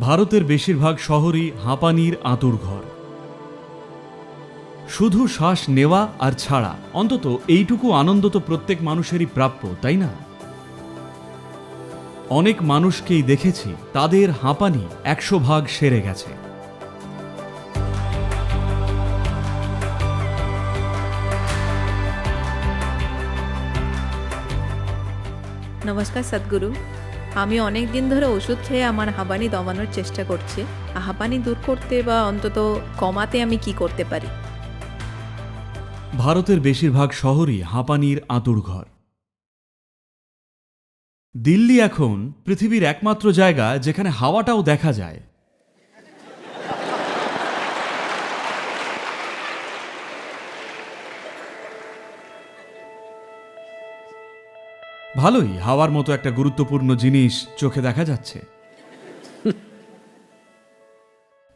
ভারতের বেশিরভাগ শহরই হাঁপানির আঁতুর ঘর। শুধু শ্বাস নেওয়া আর ছাড়া, অন্তত এইটুকু আনন্দ তো প্রত্যেক মানুষেরই প্রাপ্য, তাই না? অনেক মানুষকেই দেখেছি, তাদের হাঁপানি একশো ভাগ সেরে গেছে। নমস্কার, সদ্গুরু। আমি অনেক দিন ধরে ওষুধ খেয়ে আমার হাঁপানি দমানোর চেষ্টা করছি। হাঁপানি দূর করতে বা অন্তত কমাতে আমি কি করতে পারি? ভারতের বেশিরভাগ শহরই হাঁপানির আঁতুড়ঘর দিল্লি এখন পৃথিবীর একমাত্র জায়গা যেখানে হাওয়াটাও দেখা যায়। ভালোই, হাওয়ার মতো একটা গুরুত্বপূর্ণ জিনিস চোখে দেখা যাচ্ছে।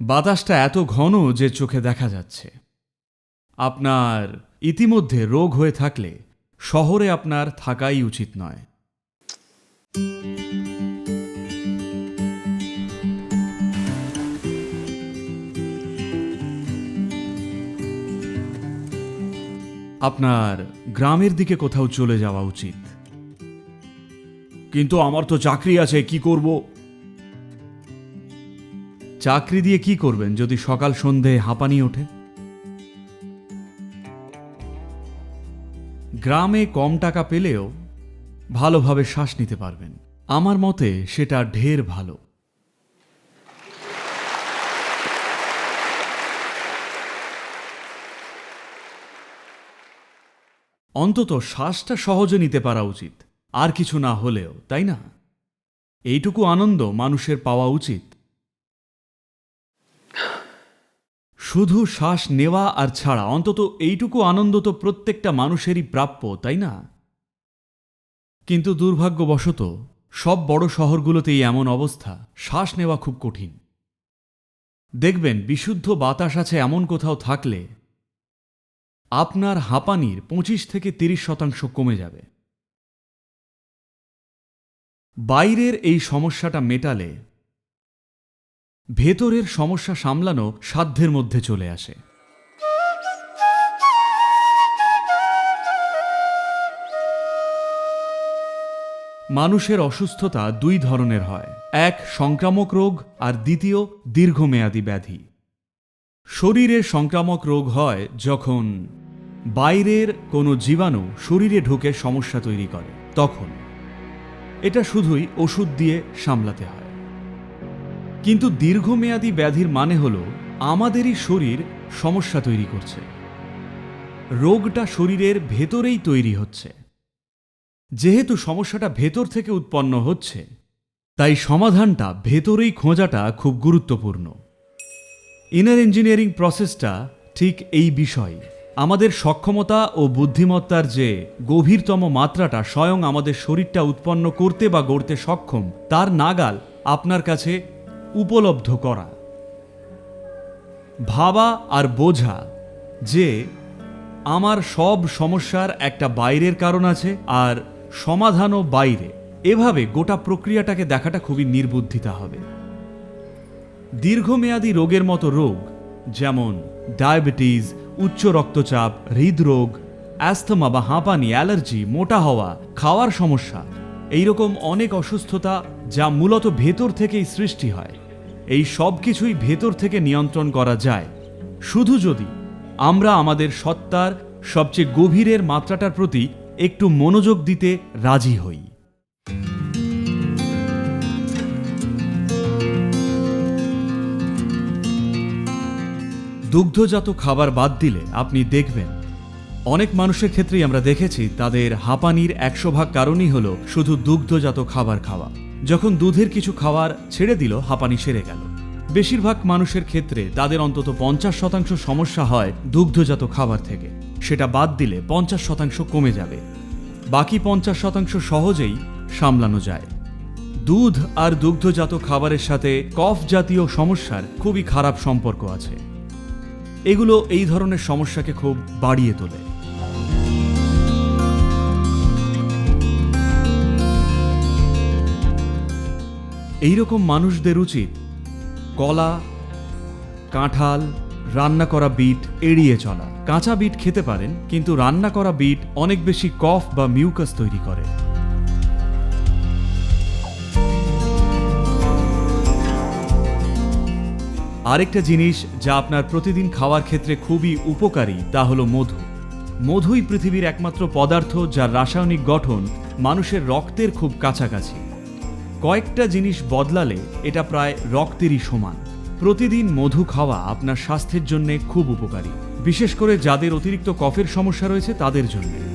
বাতাসটা এত ঘন যে চোখে দেখা যাচ্ছে। আপনার ইতিমধ্যে রোগ হয়ে থাকলে শহরে আপনার থাকাই উচিত নয়। আপনার গ্রামের দিকে কোথাও চলে যাওয়া উচিত। কিন্তু আমার তো চাকরি আছে, কি করব? চাকরি দিয়ে কি করবেন যদি সকাল সন্ধে হাঁপানি ওঠে? গ্রামে কম টাকা পেলেও ভালোভাবে শ্বাস নিতে পারবেন। আমার মতে সেটা ঢের ভালো। অন্তত শ্বাসটা সহজে নিতে পারা উচিত। আর কিছু না হলেও, তাই না? এইটুকু আনন্দ মানুষের পাওয়া উচিত। শুধু শ্বাস নেওয়া আর ছাড়া, অন্তত এইটুকু আনন্দ তো প্রত্যেকটা মানুষেরই প্রাপ্য, তাই না? কিন্তু দুর্ভাগ্যবশত, সব বড় শহরগুলোতেই এমন অবস্থা, শ্বাস নেওয়া খুব কঠিন। দেখবেন, বিশুদ্ধ বাতাস আছে এমন কোথাও থাকলে, আপনার হাঁপানির পঁচিশ থেকে তিরিশ শতাংশ কমে যাবে। বাইরের এই সমস্যাটা মেটালে ভেতরের সমস্যা সামলানো সাধ্যের মধ্যে চলে আসে। মানুষের অসুস্থতা দুই ধরনের হয়, এক সংক্রামক রোগ আর দ্বিতীয় দীর্ঘমেয়াদী ব্যাধি। শরীরে সংক্রামক রোগ হয় যখন বাইরের কোনো জীবাণু শরীরে ঢুকে সমস্যা তৈরি করে, তখন। এটা শুধুই ওষুধ দিয়ে সামলাতে হয়। কিন্তু দীর্ঘমেয়াদী ব্যাধির মানে হল আমাদেরই শরীর সমস্যা তৈরি করছে। রোগটা শরীরের ভেতরেই তৈরি হচ্ছে। যেহেতু সমস্যাটা ভেতর থেকে উৎপন্ন হচ্ছে, তাই সমাধানটা ভেতরেই খোঁজাটা খুব গুরুত্বপূর্ণ। ইনার ইঞ্জিনিয়ারিং প্রসেসটা ঠিক এই বিষয় আমাদের সক্ষমতা ও বুদ্ধিমত্তার যে গভীরতম মাত্রাটা স্বয়ং আমাদের শরীরটা উৎপন্ন করতে বা গড়তে সক্ষম, তার নাগাল আপনার কাছে উপলব্ধ করা। ভাবা আর বোঝা যে আমার সব সমস্যার একটা বাইরের কারণ আছে আর সমাধানও বাইরে। এভাবে গোটা প্রক্রিয়াটাকে দেখাটা খুবই নির্বুদ্ধিতা হবে। দীর্ঘমেয়াদী রোগের মতো রোগ, যেমন ডায়াবেটিস উচ্চ রক্তচাপ, হৃদরোগ, অ্যাস্থমা বা হাঁপানি, অ্যালার্জি, মোটা হওয়া, খাওয়ার সমস্যা। এইরকম অনেক অসুস্থতা যা মূলত ভেতর থেকেই সৃষ্টি হয়। এই সব কিছুই ভেতর থেকে নিয়ন্ত্রণ করা যায়। শুধু যদি আমরা আমাদের সত্তার সবচেয়ে গভীরের মাত্রাটার প্রতি একটু মনোযোগ দিতে রাজি হই। দুগ্ধজাত খাবার বাদ দিলে আপনি দেখবেন, অনেক মানুষের ক্ষেত্রেই আমরা দেখেছি তাদের হাঁপানির একশো ভাগ কারণই হল শুধু দুগ্ধজাত খাবার খাওয়া। যখন দুধের কিছু খাবার ছেড়ে দিল, হাঁপানি সেরে গেল। বেশিরভাগ মানুষের ক্ষেত্রে তাদের অন্তত পঞ্চাশ শতাংশ সমস্যা হয় দুগ্ধজাত খাবার থেকে। সেটা বাদ দিলে পঞ্চাশ শতাংশ কমে যাবে। বাকি পঞ্চাশ শতাংশ সহজেই সামলানো যায়। দুধ আর দুগ্ধজাত খাবারের সাথে কফ জাতীয় সমস্যার খুবই খারাপ সম্পর্ক আছে। এগুলো এই ধরনের সমস্যাকে খুব বাড়িয়ে তোলে। এইরকম মানুষদের উচিত কলা, কাঁঠাল, রান্না করা বিট এড়িয়ে চলা। কাঁচা বিট খেতে পারেন, কিন্তু রান্না করা বিট অনেক বেশি কফ বা মিউকাস তৈরি করে। আরেকটা জিনিস যা আপনার প্রতিদিন খাওয়ার ক্ষেত্রে খুবই উপকারী, তা হলো মধু। মধুই পৃথিবীর একমাত্র পদার্থ যার রাসায়নিক গঠন মানুষের রক্তের খুব কাছাকাছি। কয়েকটা জিনিস বদলালে এটা প্রায় রক্তেরই সমান। প্রতিদিন মধু খাওয়া আপনার স্বাস্থ্যের জন্য খুব উপকারী, বিশেষ করে যাদের অতিরিক্ত কফের সমস্যা রয়েছে তাদের জন্য।